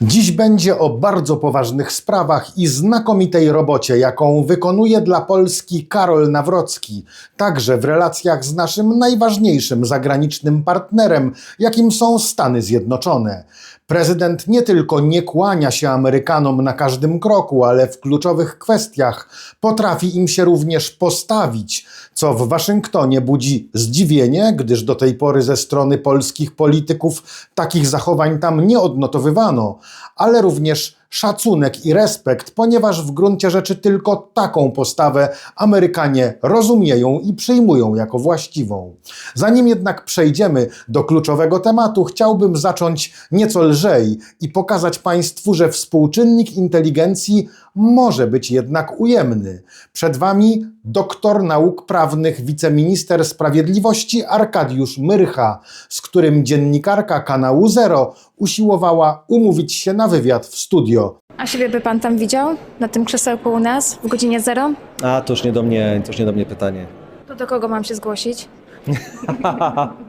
Dziś będzie o bardzo poważnych sprawach i znakomitej robocie, jaką wykonuje dla Polski Karol Nawrocki, także w relacjach z naszym najważniejszym zagranicznym partnerem, jakim są Stany Zjednoczone. Prezydent nie tylko nie kłania się Amerykanom na każdym kroku, ale w kluczowych kwestiach potrafi im się również postawić, co w Waszyngtonie budzi zdziwienie, gdyż do tej pory ze strony polskich polityków takich zachowań tam nie odnotowywano, ale również szacunek i respekt, ponieważ w gruncie rzeczy tylko taką postawę Amerykanie rozumieją i przyjmują jako właściwą. Zanim jednak przejdziemy do kluczowego tematu, chciałbym zacząć nieco lżej i pokazać Państwu, że współczynnik inteligencji może być jednak ujemny. Przed Wami doktor nauk prawnych, wiceminister sprawiedliwości Arkadiusz Myrcha, z którym dziennikarka kanału Zero usiłowała umówić się na wywiad w studio. A siebie by pan tam widział? Na tym krzesełku u nas w godzinie zero? A, to już nie do mnie, to już nie do mnie pytanie. To do kogo mam się zgłosić?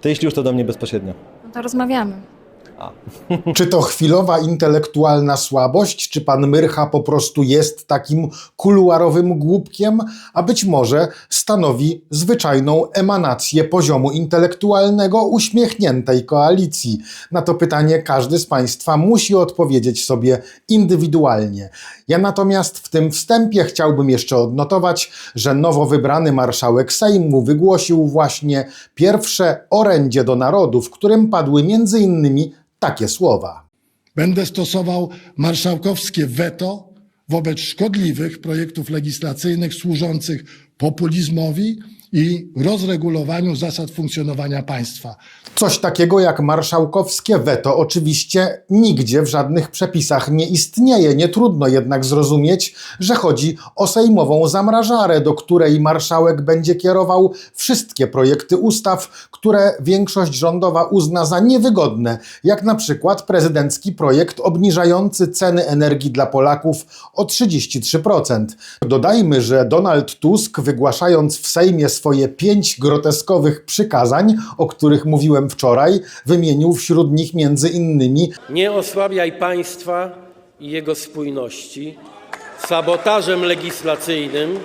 To jeśli już to do mnie bezpośrednio. No to rozmawiamy. Czy to chwilowa intelektualna słabość, czy pan Myrcha po prostu jest takim kuluarowym głupkiem, a być może stanowi zwyczajną emanację poziomu intelektualnego uśmiechniętej koalicji? Na to pytanie każdy z państwa musi odpowiedzieć sobie indywidualnie. Ja natomiast w tym wstępie chciałbym jeszcze odnotować, że nowo wybrany marszałek Sejmu wygłosił właśnie pierwsze orędzie do narodu, w którym padły między innymi takie słowa. Będę stosował marszałkowskie weto wobec szkodliwych projektów legislacyjnych służących populizmowi i rozregulowaniu zasad funkcjonowania państwa. Coś takiego jak marszałkowskie weto oczywiście nigdzie w żadnych przepisach nie istnieje. Nie trudno jednak zrozumieć, że chodzi o sejmową zamrażarę, do której marszałek będzie kierował wszystkie projekty ustaw, które większość rządowa uzna za niewygodne, jak na przykład prezydencki projekt obniżający ceny energii dla Polaków o 33%. Dodajmy, że Donald Tusk wygłaszając w Sejmie swoje pięć groteskowych przykazań, o których mówiłem wczoraj, wymienił wśród nich między innymi Nie osłabiaj państwa i jego spójności sabotażem legislacyjnym,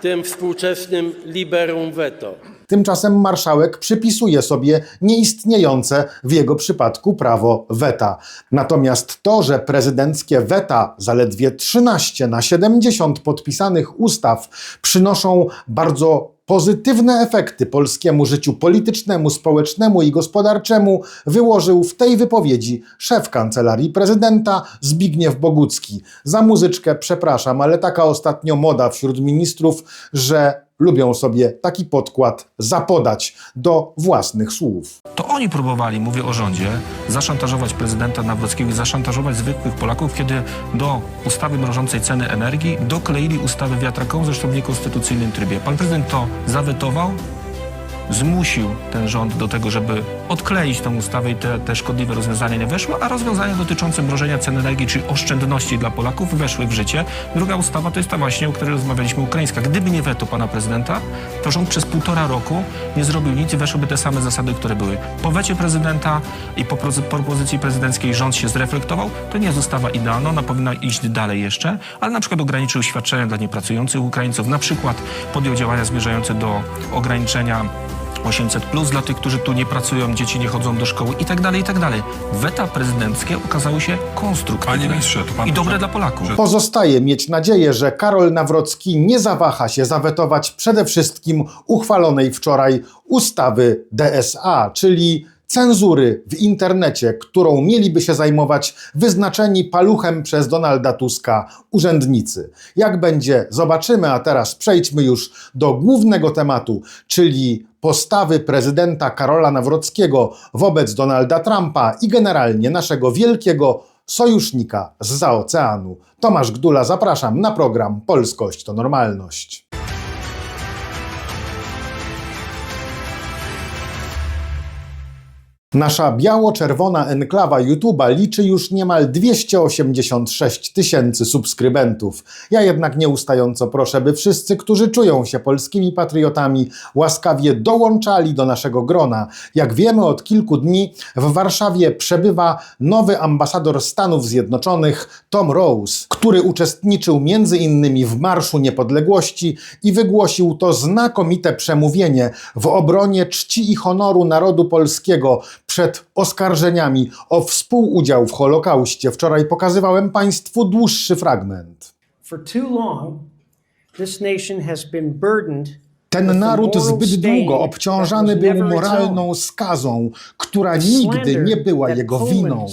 tym współczesnym liberum veto. Tymczasem marszałek przypisuje sobie nieistniejące w jego przypadku prawo weta. Natomiast to, że prezydenckie weta, zaledwie 13 na 70 podpisanych ustaw, przynoszą bardzo pozytywne efekty polskiemu życiu politycznemu, społecznemu i gospodarczemu, wyłożył w tej wypowiedzi szef kancelarii prezydenta Zbigniew Bogucki. Za muzyczkę przepraszam, ale taka ostatnio moda wśród ministrów, że lubią sobie taki podkład zapodać do własnych słów. To oni próbowali, mówię o rządzie, zaszantażować prezydenta Nawrockiego zaszantażować zwykłych Polaków, kiedy do ustawy mrożącej ceny energii dokleili ustawę wiatrakową, zresztą w niekonstytucyjnym trybie. Pan prezydent to zawetował, zmusił ten rząd do tego, żeby odkleić tę ustawę i te, te szkodliwe rozwiązania nie weszły, a rozwiązania dotyczące mrożenia cen energii, czyli oszczędności dla Polaków weszły w życie. Druga ustawa to jest ta właśnie, o której rozmawialiśmy, ukraińska. Gdyby nie weto pana prezydenta, to rząd przez półtora roku nie zrobił nic i weszłyby te same zasady, które były. Po wecie prezydenta i po propozycji prezydenckiej rząd się zreflektował. To nie jest ustawa idealna, ona powinna iść dalej jeszcze, ale na przykład ograniczył świadczenia dla niepracujących Ukraińców, na przykład podjął działania zmierzające do ograniczenia 800 plus dla tych, którzy tu nie pracują, dzieci nie chodzą do szkoły i tak dalej, i tak dalej. Weta prezydenckie okazały się konstruktywne Panie ministrze, to pan i dobre dla Polaków. Pozostaje mieć nadzieję, że Karol Nawrocki nie zawaha się zawetować przede wszystkim uchwalonej wczoraj ustawy DSA, czyli cenzury w internecie, którą mieliby się zajmować wyznaczeni paluchem przez Donalda Tuska urzędnicy. Jak będzie, zobaczymy, a teraz przejdźmy już do głównego tematu, czyli postawy prezydenta Karola Nawrockiego wobec Donalda Trumpa i generalnie naszego wielkiego sojusznika z oceanu. Tomasz Gdula, zapraszam na program Polskość to Normalność. Nasza biało-czerwona enklawa YouTube'a liczy już niemal 286 tysięcy subskrybentów. Ja jednak nieustająco proszę, by wszyscy, którzy czują się polskimi patriotami, łaskawie dołączali do naszego grona. Jak wiemy, od kilku dni w Warszawie przebywa nowy ambasador Stanów Zjednoczonych Tom Rose, który uczestniczył między innymi w Marszu Niepodległości i wygłosił to znakomite przemówienie w obronie czci i honoru narodu polskiego przed oskarżeniami o współudział w Holokauście. Wczoraj pokazywałem Państwu dłuższy fragment. For too long, this nation has been burdened Ten naród zbyt długo obciążany był moralną skazą, która nigdy nie była jego winą,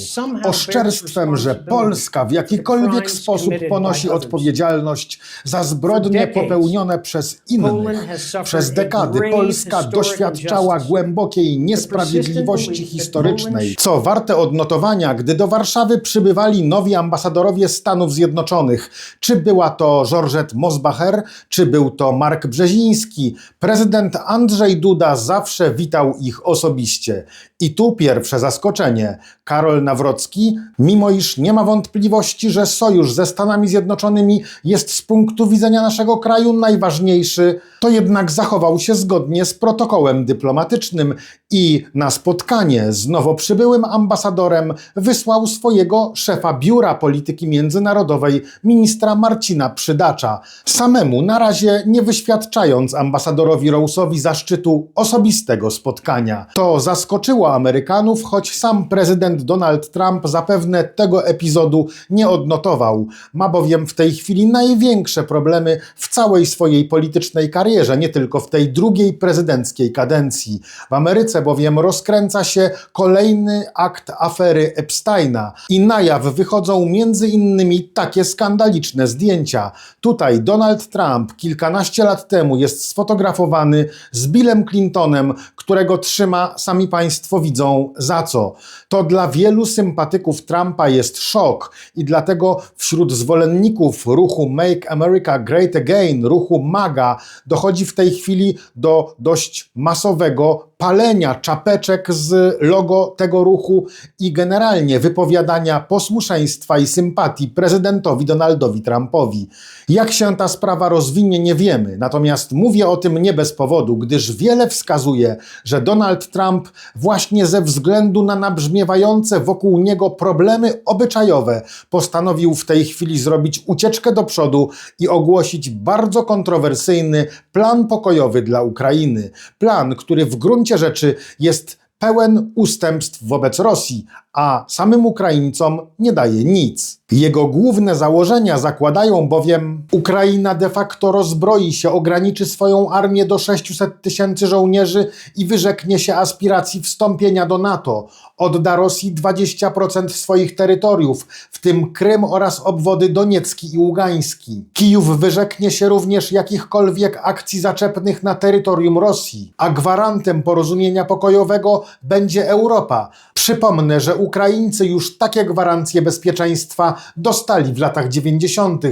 oszczerstwem, że Polska w jakikolwiek sposób ponosi odpowiedzialność za zbrodnie popełnione przez innych. Przez dekady Polska doświadczała głębokiej niesprawiedliwości historycznej, co warte odnotowania, gdy do Warszawy przybywali nowi ambasadorowie Stanów Zjednoczonych. Czy była to Georgette Mosbacher, czy był to Mark Brzeziński, prezydent Andrzej Duda zawsze witał ich osobiście. I tu pierwsze zaskoczenie. Karol Nawrocki, mimo iż nie ma wątpliwości, że sojusz ze Stanami Zjednoczonymi jest z punktu widzenia naszego kraju najważniejszy, to jednak zachował się zgodnie z protokołem dyplomatycznym i na spotkanie z nowo przybyłym ambasadorem wysłał swojego szefa Biura Polityki Międzynarodowej, ministra Marcina Przydacza. Samemu na razie nie wyświadczając ambasadorowi Rose'owi zaszczytu osobistego spotkania. To zaskoczyło Amerykanów, choć sam prezydent Donald Trump zapewne tego epizodu nie odnotował. Ma bowiem w tej chwili największe problemy w całej swojej politycznej karierze, nie tylko w tej drugiej prezydenckiej kadencji. W Ameryce bowiem rozkręca się kolejny akt afery Epsteina i na jaw wychodzą między innymi takie skandaliczne zdjęcia. Tutaj Donald Trump kilkanaście lat temu jest sfotografowany z Billem Clintonem, którego trzyma, sami Państwo widzą, za co. To dla wielu sympatyków Trumpa jest szok i dlatego wśród zwolenników ruchu Make America Great Again, ruchu MAGA, dochodzi w tej chwili do dość masowego palenia czapeczek z logo tego ruchu i generalnie wypowiadania posłuszeństwa i sympatii prezydentowi Donaldowi Trumpowi. Jak się ta sprawa rozwinie, nie wiemy, natomiast mówię o tym nie bez powodu, gdyż wiele wskazuje, że Donald Trump właśnie ze względu na nabrzmiewające wokół niego problemy obyczajowe postanowił w tej chwili zrobić ucieczkę do przodu i ogłosić bardzo kontrowersyjny plan pokojowy dla Ukrainy. Plan, który w gruncie rzeczy jest pełen ustępstw wobec Rosji, a samym Ukraińcom nie daje nic. Jego główne założenia zakładają bowiem, Ukraina de facto rozbroi się, ograniczy swoją armię do 600 tysięcy żołnierzy i wyrzeknie się aspiracji wstąpienia do NATO. Odda Rosji 20% swoich terytoriów, w tym Krym oraz obwody Doniecki i Ługański. Kijów wyrzeknie się również jakichkolwiek akcji zaczepnych na terytorium Rosji, a gwarantem porozumienia pokojowego będzie Europa. Przypomnę, że Ukraińcy już takie gwarancje bezpieczeństwa dostali w latach 90.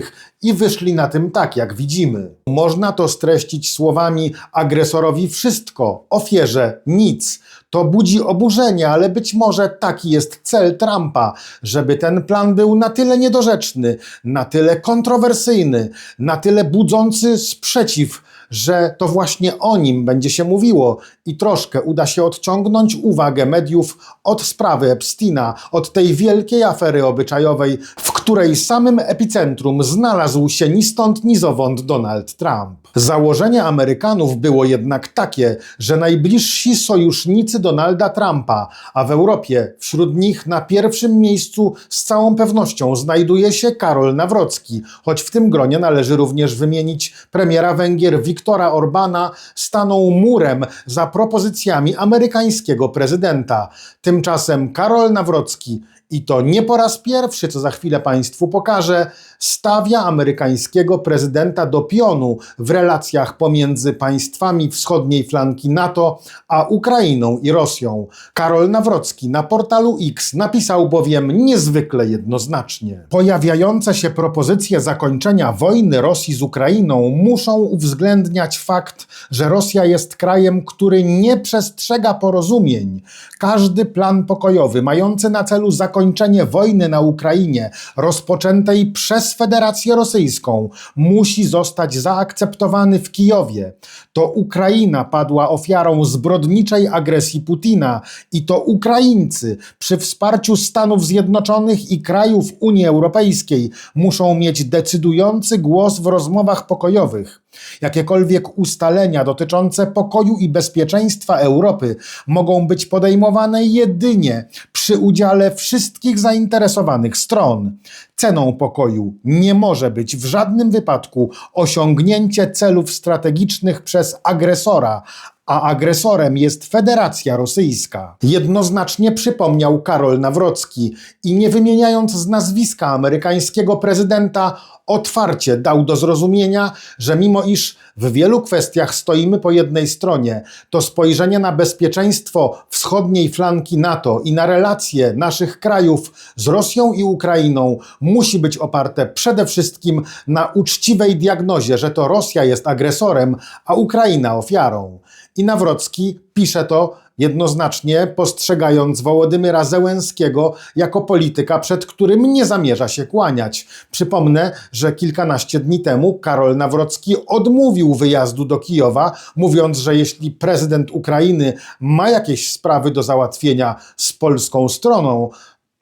i wyszli na tym tak, jak widzimy. Można to streścić słowami agresorowi wszystko, ofierze nic. To budzi oburzenie, ale być może taki jest cel Trumpa, żeby ten plan był na tyle niedorzeczny, na tyle kontrowersyjny, na tyle budzący sprzeciw, że to właśnie o nim będzie się mówiło i troszkę uda się odciągnąć uwagę mediów od sprawy Epsteina, od tej wielkiej afery obyczajowej, w której samym epicentrum znalazł się ni stąd, ni zowąd Donald Trump. Założenie Amerykanów było jednak takie, że najbliżsi sojusznicy Donalda Trumpa, a w Europie wśród nich na pierwszym miejscu z całą pewnością znajduje się Karol Nawrocki, choć w tym gronie należy również wymienić premiera Węgier Viktora Orbana, stanął murem za propozycjami amerykańskiego prezydenta. Tymczasem Karol Nawrocki i to nie po raz pierwszy, co za chwilę Państwu pokażę, stawia amerykańskiego prezydenta do pionu w relacjach pomiędzy państwami wschodniej flanki NATO a Ukrainą i Rosją. Karol Nawrocki na portalu X napisał bowiem niezwykle jednoznacznie. Pojawiające się propozycje zakończenia wojny Rosji z Ukrainą muszą uwzględniać fakt, że Rosja jest krajem, który nie przestrzega porozumień. Każdy plan pokojowy mający na celu zakończenie wojny na Ukrainie, rozpoczętej przez Federację Rosyjską, musi zostać zaakceptowany w Kijowie. To Ukraina padła ofiarą zbrodniczej agresji Putina i to Ukraińcy przy wsparciu Stanów Zjednoczonych i krajów Unii Europejskiej muszą mieć decydujący głos w rozmowach pokojowych. Jakiekolwiek ustalenia dotyczące pokoju i bezpieczeństwa Europy mogą być podejmowane jedynie przy udziale wszystkich zainteresowanych stron. Ceną pokoju nie może być w żadnym wypadku osiągnięcie celów strategicznych przez agresora, a agresorem jest Federacja Rosyjska. Jednoznacznie przypomniał Karol Nawrocki i nie wymieniając z nazwiska amerykańskiego prezydenta, otwarcie dał do zrozumienia, że mimo iż w wielu kwestiach stoimy po jednej stronie, to spojrzenie na bezpieczeństwo wschodniej flanki NATO i na relacje naszych krajów z Rosją i Ukrainą musi być oparte przede wszystkim na uczciwej diagnozie, że to Rosja jest agresorem, a Ukraina ofiarą. I Nawrocki pisze to jednoznacznie, postrzegając Wołodymyra Zełenskiego jako polityka, przed którym nie zamierza się kłaniać. Przypomnę, że kilkanaście dni temu Karol Nawrocki odmówił wyjazdu do Kijowa, mówiąc, że jeśli prezydent Ukrainy ma jakieś sprawy do załatwienia z polską stroną,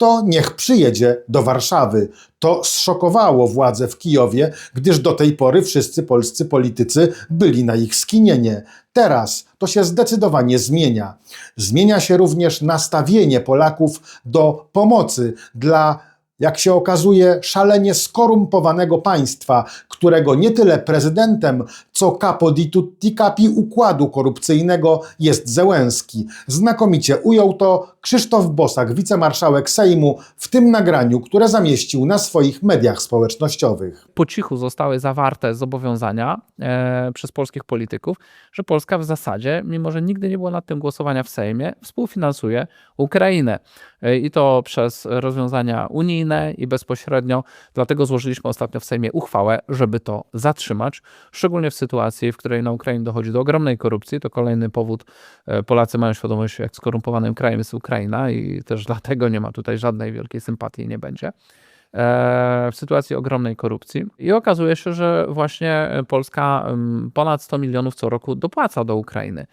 to niech przyjedzie do Warszawy. To zszokowało władze w Kijowie, gdyż do tej pory wszyscy polscy politycy byli na ich skinienie. Teraz to się zdecydowanie zmienia. Zmienia się również nastawienie Polaków do pomocy dla jak się okazuje, szalenie skorumpowanego państwa, którego nie tyle prezydentem, co capo di tutti capi układu korupcyjnego jest Zełenski. Znakomicie ujął to Krzysztof Bosak, wicemarszałek Sejmu, w tym nagraniu, które zamieścił na swoich mediach społecznościowych. po cichu zostały zawarte zobowiązania e, przez polskich polityków, że Polska w zasadzie, mimo że nigdy nie było nad tym głosowania w Sejmie, współfinansuje Ukrainę. E, I to przez rozwiązania unijne i bezpośrednio. Dlatego złożyliśmy ostatnio w Sejmie uchwałę, żeby to zatrzymać, szczególnie w sytuacji, w której na Ukrainie dochodzi do ogromnej korupcji. To kolejny powód. E, Polacy mają świadomość, jak skorumpowanym krajem jest Ukraina i też dlatego nie ma tutaj żadnej wielkiej sympatii nie będzie w sytuacji ogromnej korupcji. I okazuje się, że właśnie Polska em, ponad 100 milionów co roku dopłaca do Ukrainy.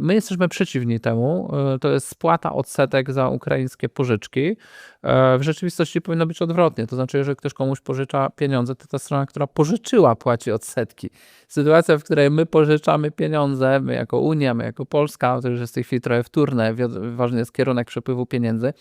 My jesteśmy przeciwni temu. E, To jest spłata odsetek za ukraińskie pożyczki. E, W rzeczywistości powinno być odwrotnie. To znaczy, jeżeli ktoś komuś pożycza pieniądze, to ta strona, która pożyczyła, płaci odsetki. Sytuacja, w której my pożyczamy pieniądze, my jako Unia, my jako Polska, to już jest w tej chwili trochę wtórne, ważny jest kierunek przepływu pieniędzy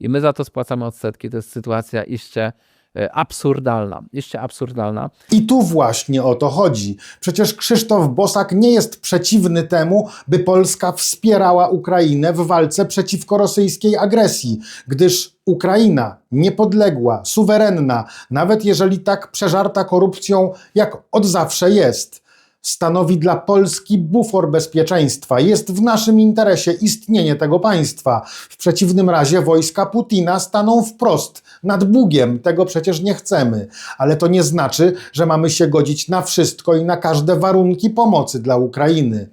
i my za to spłacamy odsetki. To jest sytuacja iście e, absurdalna. Iście absurdalna. I tu właśnie o to chodzi. Przecież Krzysztof Bosak nie jest przeciwny temu, by Polska wspierała Ukrainę w walce przeciwko rosyjskiej agresji, gdyż Ukraina niepodległa, suwerenna, nawet jeżeli tak przeżarta korupcją, jak od zawsze jest, stanowi dla Polski bufor bezpieczeństwa. Jest w naszym interesie istnienie tego państwa. W przeciwnym razie wojska Putina staną wprost nad Bugiem. Tego przecież nie chcemy. Ale to nie znaczy, że mamy się godzić na wszystko i na każde warunki pomocy dla Ukrainy.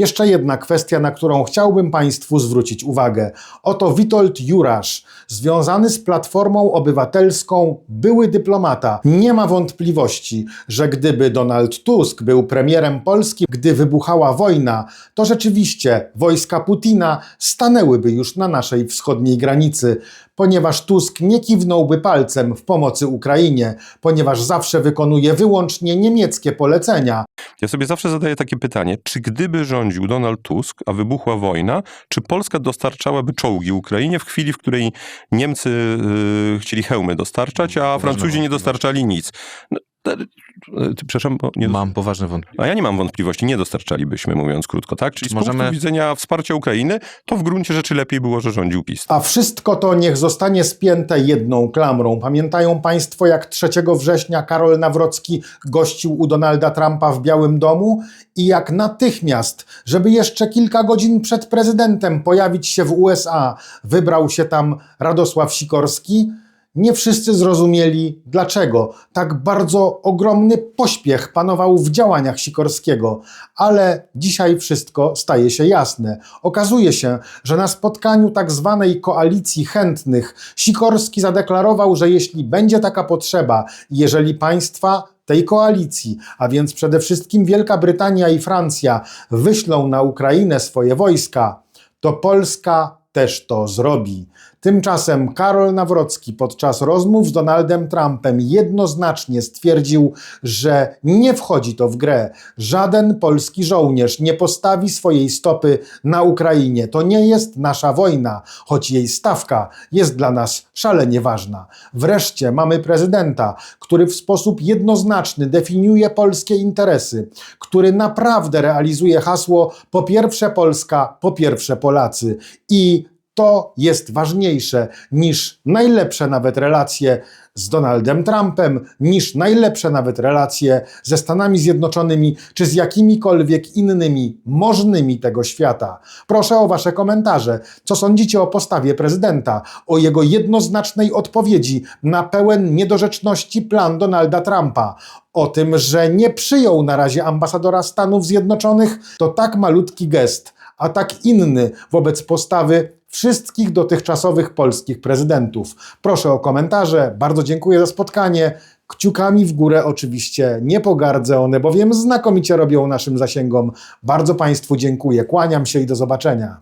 Jeszcze jedna kwestia, na którą chciałbym Państwu zwrócić uwagę. Oto Witold Jurasz, związany z Platformą Obywatelską, były dyplomata. Nie ma wątpliwości, że gdyby Donald Tusk był premierem Polski, gdy wybuchała wojna, to rzeczywiście wojska Putina stanęłyby już na naszej wschodniej granicy, ponieważ Tusk nie kiwnąłby palcem w pomocy Ukrainie, ponieważ zawsze wykonuje wyłącznie niemieckie polecenia. Ja sobie zawsze zadaję takie pytanie, czy gdyby rządził Donald Tusk, a wybuchła wojna, czy Polska dostarczałaby czołgi Ukrainie w chwili, w której Niemcy y, chcieli hełmy dostarczać, a Francuzi nie dostarczali nic? No, Przepraszam, bo nie... Mam poważne wątpliwości. A ja nie mam wątpliwości, nie dostarczalibyśmy, mówiąc krótko, tak? Czyli z Możemy- punktu widzenia wsparcia Ukrainy, to w gruncie rzeczy lepiej było, że rządził PiS. A wszystko to niech zostanie spięte jedną klamrą. Pamiętają Państwo, jak 3 września Karol Nawrocki gościł u Donalda Trumpa w Białym Domu i jak natychmiast, żeby jeszcze kilka godzin przed prezydentem pojawić się w USA, wybrał się tam Radosław Sikorski? Nie wszyscy zrozumieli, dlaczego tak bardzo ogromny pośpiech panował w działaniach Sikorskiego, ale dzisiaj wszystko staje się jasne. Okazuje się, że na spotkaniu tak zwanej koalicji chętnych Sikorski zadeklarował, że jeśli będzie taka potrzeba, jeżeli państwa tej koalicji, a więc przede wszystkim Wielka Brytania i Francja, wyślą na Ukrainę swoje wojska, to Polska też to zrobi. Tymczasem Karol Nawrocki podczas rozmów z Donaldem Trumpem jednoznacznie stwierdził, że nie wchodzi to w grę. Żaden polski żołnierz nie postawi swojej stopy na Ukrainie. To nie jest nasza wojna, choć jej stawka jest dla nas szalenie ważna. Wreszcie mamy prezydenta, który w sposób jednoznaczny definiuje polskie interesy, który naprawdę realizuje hasło po pierwsze Polska, po pierwsze Polacy. I to jest ważniejsze niż najlepsze nawet relacje z Donaldem Trumpem, niż najlepsze nawet relacje ze Stanami Zjednoczonymi czy z jakimikolwiek innymi możnymi tego świata. Proszę o Wasze komentarze. Co sądzicie o postawie prezydenta, o jego jednoznacznej odpowiedzi na pełen niedorzeczności plan Donalda Trumpa? O tym, że nie przyjął na razie ambasadora Stanów Zjednoczonych, to tak malutki gest, a tak inny wobec postawy wszystkich dotychczasowych polskich prezydentów. Proszę o komentarze. Bardzo dziękuję za spotkanie. Kciukami w górę oczywiście nie pogardzę, one bowiem znakomicie robią naszym zasięgom. Bardzo Państwu dziękuję. Kłaniam się i do zobaczenia.